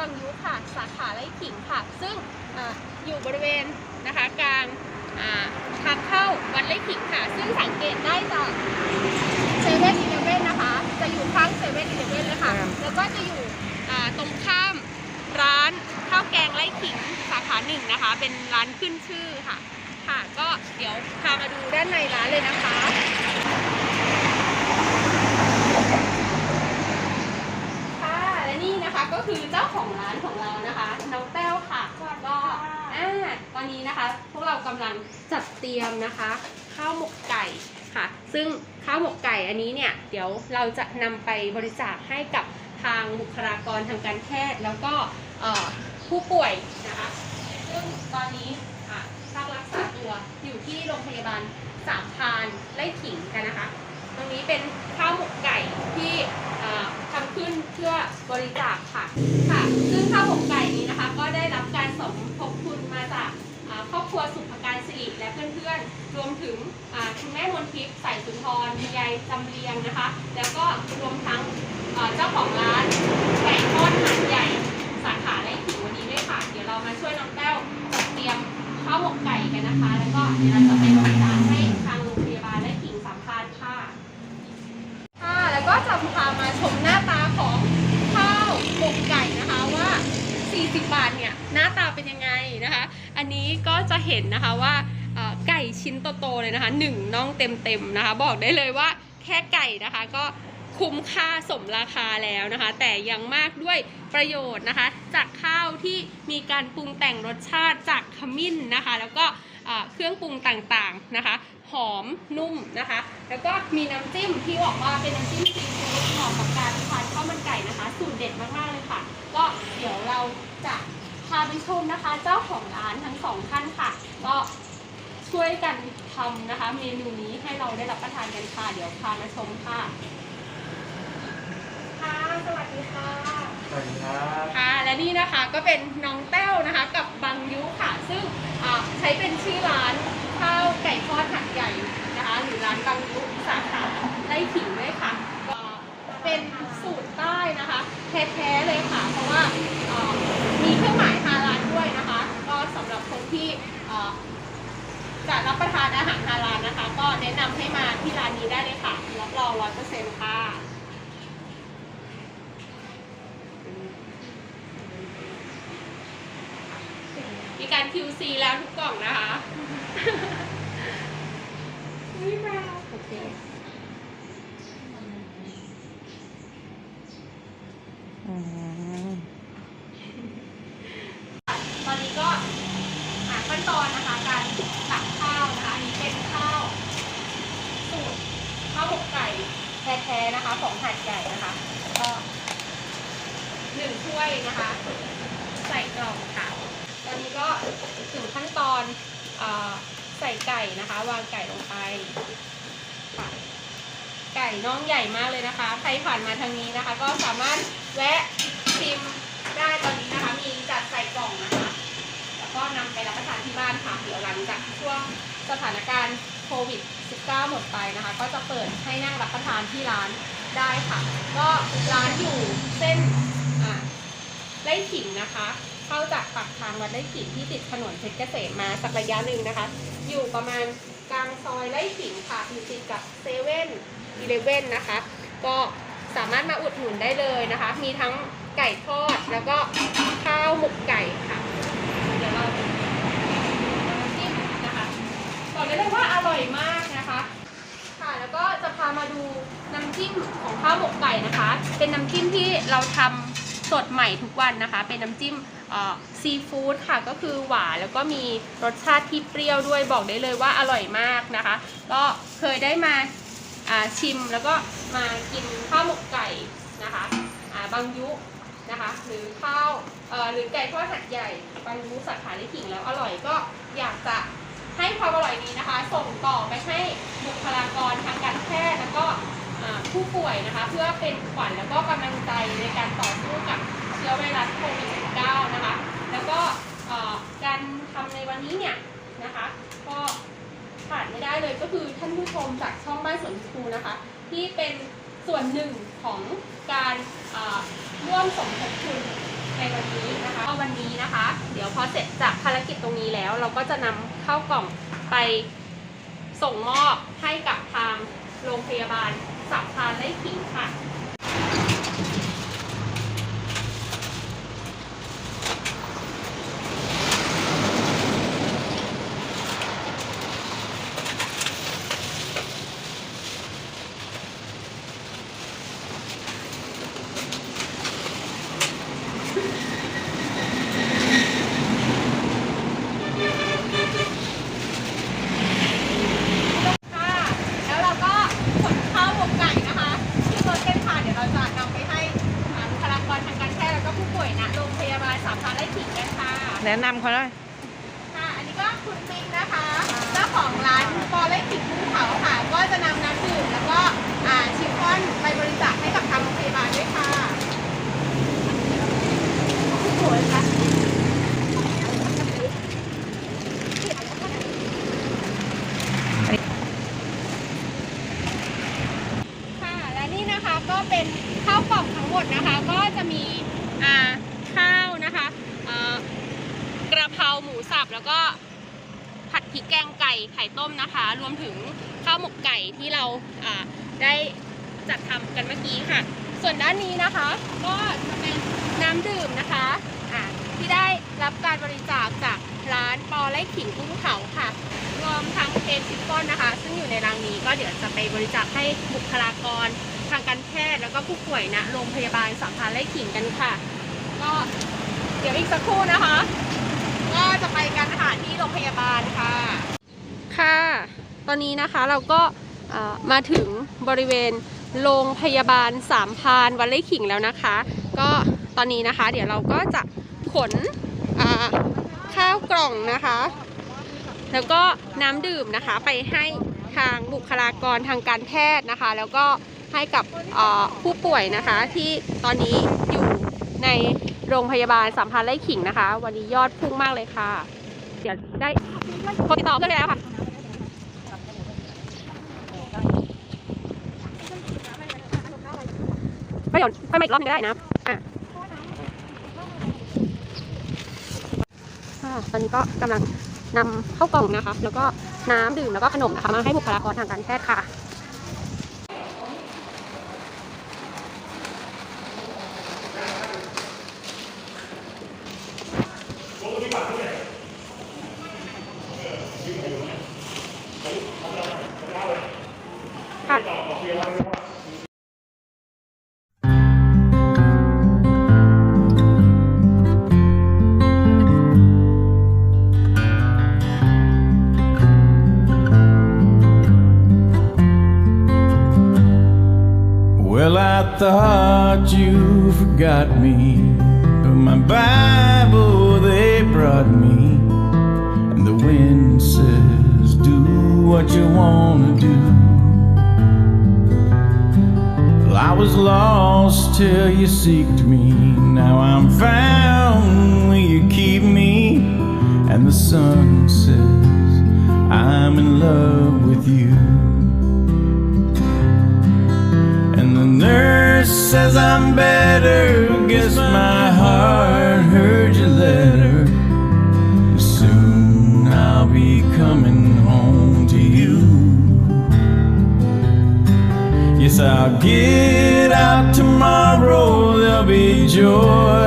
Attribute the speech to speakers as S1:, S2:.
S1: บางยุค่ะ สาขาไร่ขิงค่ะ ซึ่งอาอยู่บริเวณนะคะกลางอ่าทางเข้าวัดไร่ขิงค่ะ ซึ่งสังเกตได้จากเซเว่นอีเลเว่นนะคะ จะอยู่ข้างเซเว่นอีเลเว่นเลยค่ะ
S2: ครับ
S1: แล้วก็จะอยู่อ่าตรงข้ามร้านข้าวแกงไร่ขิงสาขาหนึ่งนะคะ เป็นร้านขึ้นชื่อค่ะ ค่ะ ก็เดี๋ยวพามาดูด้านในร้านเลยนะคะค่ะ และ นะคะก็คือเจ้าของร้านของเรานะคะน้องแต้วค่ะก็อ่าตอนนี้นะคะ พวกเรากำลังจัดเตรียมนะคะ ข้าวหมกไก่ค่ะ ซึ่งข้าวหมกไก่อันนี้เนี่ยเดี๋ยวเราจะนำไปบริจาคให้กับทางบุคลากรทางการแพทย์ แล้วก็เอ่อผู้ป่วยนะคะ ซึ่งตอนนี้อะพักรักษาตัวอยู่ที่โรงพยาบาลสามพรานไล่ขิงกันนะคะ ตรงนี้เป็นข้าวหมกไก่ที่เอ่อ ทำขึ้นเพื่อบริจาคค่ะค่ะ ซึ่งข้าวหมกไก่นี้นะคะ ก็ได้รับการสมทบทุนมาจากครอบครัวสุภการสิริและเพื่อนๆ รวมถึงคุณแม่มนทิพย์ใส่สุนทรคุณยายจำเรียงนะคะ แล้วก็รวมทั้งเจ้าของร้านไก่ทอดหาดใหญ่สาขาไร่ขิงวันนี้ด้วยค่ะ เดี๋ยวเรามาช่วยน้องแต้วเตรียมข้าวหมกไก่กันนะคะ แล้วก็เดี๋ยวเราจะไปบริจาคให้ทางโรงพยาบาลไร่ขิงสามพรานค่ะค่ะ แล้วก็จะพามาตาของข้าวหมกไก่นะคะว่า 40 บาทเนี่ยหน้าตาเป็นยังไงนะคะ อันนี้ก็จะเห็นนะคะว่าไก่ชิ้นโตๆเลยนะคะหนึ่งน่องเต็มๆนะคะ บอกได้เลยว่าแค่ไก่นะคะก็คุ้มค่าสมราคาแล้วนะคะ แต่ยังมากด้วยประโยชน์นะคะ จากข้าวที่มีการปรุงแต่งรสชาติจากขมิ้นนะคะ แล้วก็เอ่อเครื่องปรุงต่างๆนะคะ หอมนุ่มนะคะ แล้วก็มีน้ำจิ้มที่บอกว่าเป็นน้ำจิ้มซีฟู้ดเหมาะกับการทานข้าวมันไก่นะคะ สูตรเด็ดมากๆเลยค่ะ ก็เดี๋ยวเราจะ พาไปชมนะคะ เจ้าของร้านทั้งสองท่านค่ะ ก็ช่วยกันทำนะคะ เมนูนี้ให้เราได้รับประทานกันค่ะ เดี๋ยวพามาชมค่ะ ค่ะ สวัสดีค่ะ
S3: สวัสดีครับ
S1: ค่ะ และนี่นะคะก็เป็นน้องแต้วนะคะ กับบังยุค่ะ ซึ่งอ่าใช้เป็นชื่อร้านข้าวไก่ทอดหัดใหญ่นะคะ หรือร้านบังยุสาขาไร่ขิงด้วยค่ะก็เป็นสูตรใต้นะคะแท้ๆเลยค่ะ เพราะว่าอ่ามีเครื่องหมาย ที่อ่าจะรับประทานอาหารฮาลาลนะคะ ก็แนะนำให้มาที่ร้านนี้ได้เลยค่ะ รับรองร้อยเปอร์เซ็นต์ค่ะมีการ QC แล้วทุกกล่องนะคะนี่มวโอเค
S2: อืม
S1: ตอนนี้ก็หาขั้นตอนนะคะ การตักข้าวนะคะ อันนี้เป็นข้าวสูตรข้าวหมกไก่แท้ๆ นะคะของหัดใหญ่นะคะก็หนึ่งถ้วยนะคะ ใส่กล่องค่ะ ตอนนี้ก็ถึงขั้นตอนอใส่ไก่นะคะ วางไก่ลงไปค่ะไก่น้องใหญ่มากเลยนะคะ ใครผ่านมาทางนี้นะคะ ก็สามารถแวะชิมได้ตอนนี้นะคะ มีจัดใส่กล่องนะคะ แล้วก็นำไปรับประทานที่บ้านค่ะเดี๋ยวหลังจากช่วงสถานการณ์ โควิด -19 หมดไปนะคะ ก็จะเปิดให้นั่งรับประทานที่ร้านได้ค่ะ ก็ร้านอยู่เส้นอ่าไร่ขิงนะคะ เข้าจากปากทางวัดไร่ขิงที่ติดถนนเพชรเกษมมาสักระยะหนึ่งนะคะ อยู่ประมาณกลางซอยไร่ขิงค่ะอยู่ติดกับเซเว่นอีเลเว่นนะคะ ก็สามารถมาอุดหนุนได้เลยนะคะ มีทั้งไก่ทอดแล้วก็ข้าวหมกไก่ค่ะ เดี๋ยวเราจิ้มนะคะบอกได้เลยว่าอร่อยมากนะคะ ค่ะ แล้วก็จะพา มาดูน้ำจิ้มของข้าวหมกไก่นะคะ เป็นน้ำจิ้มที่เราทำสดใหม่ทุกวันนะคะ เป็นน้ำจิ้มซีฟู้ดค่ะก็คือหวานแล้วก็มีรสชาติที่เปรี้ยวด้วยบอกได้เลยว่าอร่อยมากนะคะ ก็เคยได้มาชิมแล้วก็มากินข้าวหมกไก่นะคะาบางยุนะคะหรือข้าวหรือไก่ทอดหัดใหญ่บางยุสาขาลิขิงแล้วอร่อยก็อยากจะให้ความอร่อยนี้นะคะ ส่งต่อไปให้บุคลา ผู้ป่วยนะคะ เพื่อเป็นขวัญแล้วก็กำลังใจในการต่อสู้กับเชื้อไวรัสโควิด -19 นะคะ แล้วก็การทำในวันนี้เนี่ยนะคะ ก็ขาดไม่ได้เลยก็คือท่านผู้ชมจากช่องบ้านสวนครูนะคะ ที่เป็นส่วนหนึ่งของการร่วมสมทบทุนในวันนี้นะคะวันนี้นะคะ เดี๋ยวพอเสร็จจากภารกิจตรงนี้แล้ว เราก็จะนำเข้ากล่องไปส่งมอบให้กับทางโรงพยาบาล สัมพานไร่ขิงค่ค่ะ แล้วเราก็ขนข้าวหมกไก่นะคะที่รถกันค่ะ เดี๋ยวเราจะนำไปให้อ่าบุคลากรทางการแพทย์แล้วก็ผู้ป่วยณโรงพยาบาลสามพรานไร่ขิงกันค่ะ
S2: แนะนำ เขาเลย
S1: ค่ะ อันนี้ก็คุณปิ๊กนะคะ เจ้าของร้านปอไร่ขิงภูเขาค่ะ ก็จะนำน้ำดื่มแล้วก็อ่าชิฟฟ่อนไปบริจาคให้กับทางโรงพยาบาลด้วยค่ะผู้ป่วยคะค่ะ และนี่นะคะก็เป็นข้าวกล่องทั้งหมดนะคะ ก็จะมีอ่าข้าวนะคะอ่ากระเพราหมู สับแล้วก็ผัดพริกแกงไก่ไข่ต้มนะคะ รวมถึงข้าวหมกไก่ที่เราได้จัดทำกันเมื่อกี้ค่ะ ส่วนด้านนี้นะคะ ก็จะเป็นน้ำดื่มนะคะอ่าที่ได้รับการบริจาคจากร้านปอไร่ขิงกุ้งเผาค่ะ รวมทั้งเคนซิฟฟอนนะคะ ซึ่งอยู่ในรังนี้ก็เดี๋ยวจะไปบริจาคให้บุคลากรทางการแพทย์แล้วก็ผู้ป่วยณโรงพยาบาลสัมพันธ์ไร่ขิงกันค่ะ ก็เดี๋ยวอีกสักครู่นะคะ ก็จะไปกันค่ะที่โรงพยาบาลค่ะ ค่ะ ตอนนี้นะคะเราก็มาถึงบริเวณโรงพยาบาลสามพานวัดไร่ขิงแล้วนะคะ ก็ตอนนี้นะคะ เดี๋ยวเราก็จะขนข้าวกล่องนะคะ แล้วก็น้ำดื่มนะคะไปให้ทางบุคลากรทางการแพทย์นะคะ แล้วก็ให้กับผู้ป่วยนะคะที่ตอนนี้อยู่ใน โรงพยาบาลสัมพันธ์ไร่ขิงนะคะ วันนี้ยอดพุ่งมากเลยค่ะ เดี๋ยวได้โทรติดต่อเพื่อนแล้วค่ะก็เดี๋ยวค่อยมาอีกรอบนึงก็ได้นะอะตอนนี้ก็กำลังนำเข้ากล่องนะคะ แล้วก็น้ำดื่มแล้วก็ขนมนะคะ มาให้บุคลากรทางการแพทย์ค่ะ
S3: Well, I thought you forgot me, but my Bible they brought me, and the wind says, Do what you wanna do. Well, I was lost till you seeked me, now I'm found. Will you keep me? And the sun says, I'm in love with you. Nurse says I'm better. Guess my heart heard your letter. Soon I'll be coming home to you. Yes, I'll get out tomorrow. There'll be joy.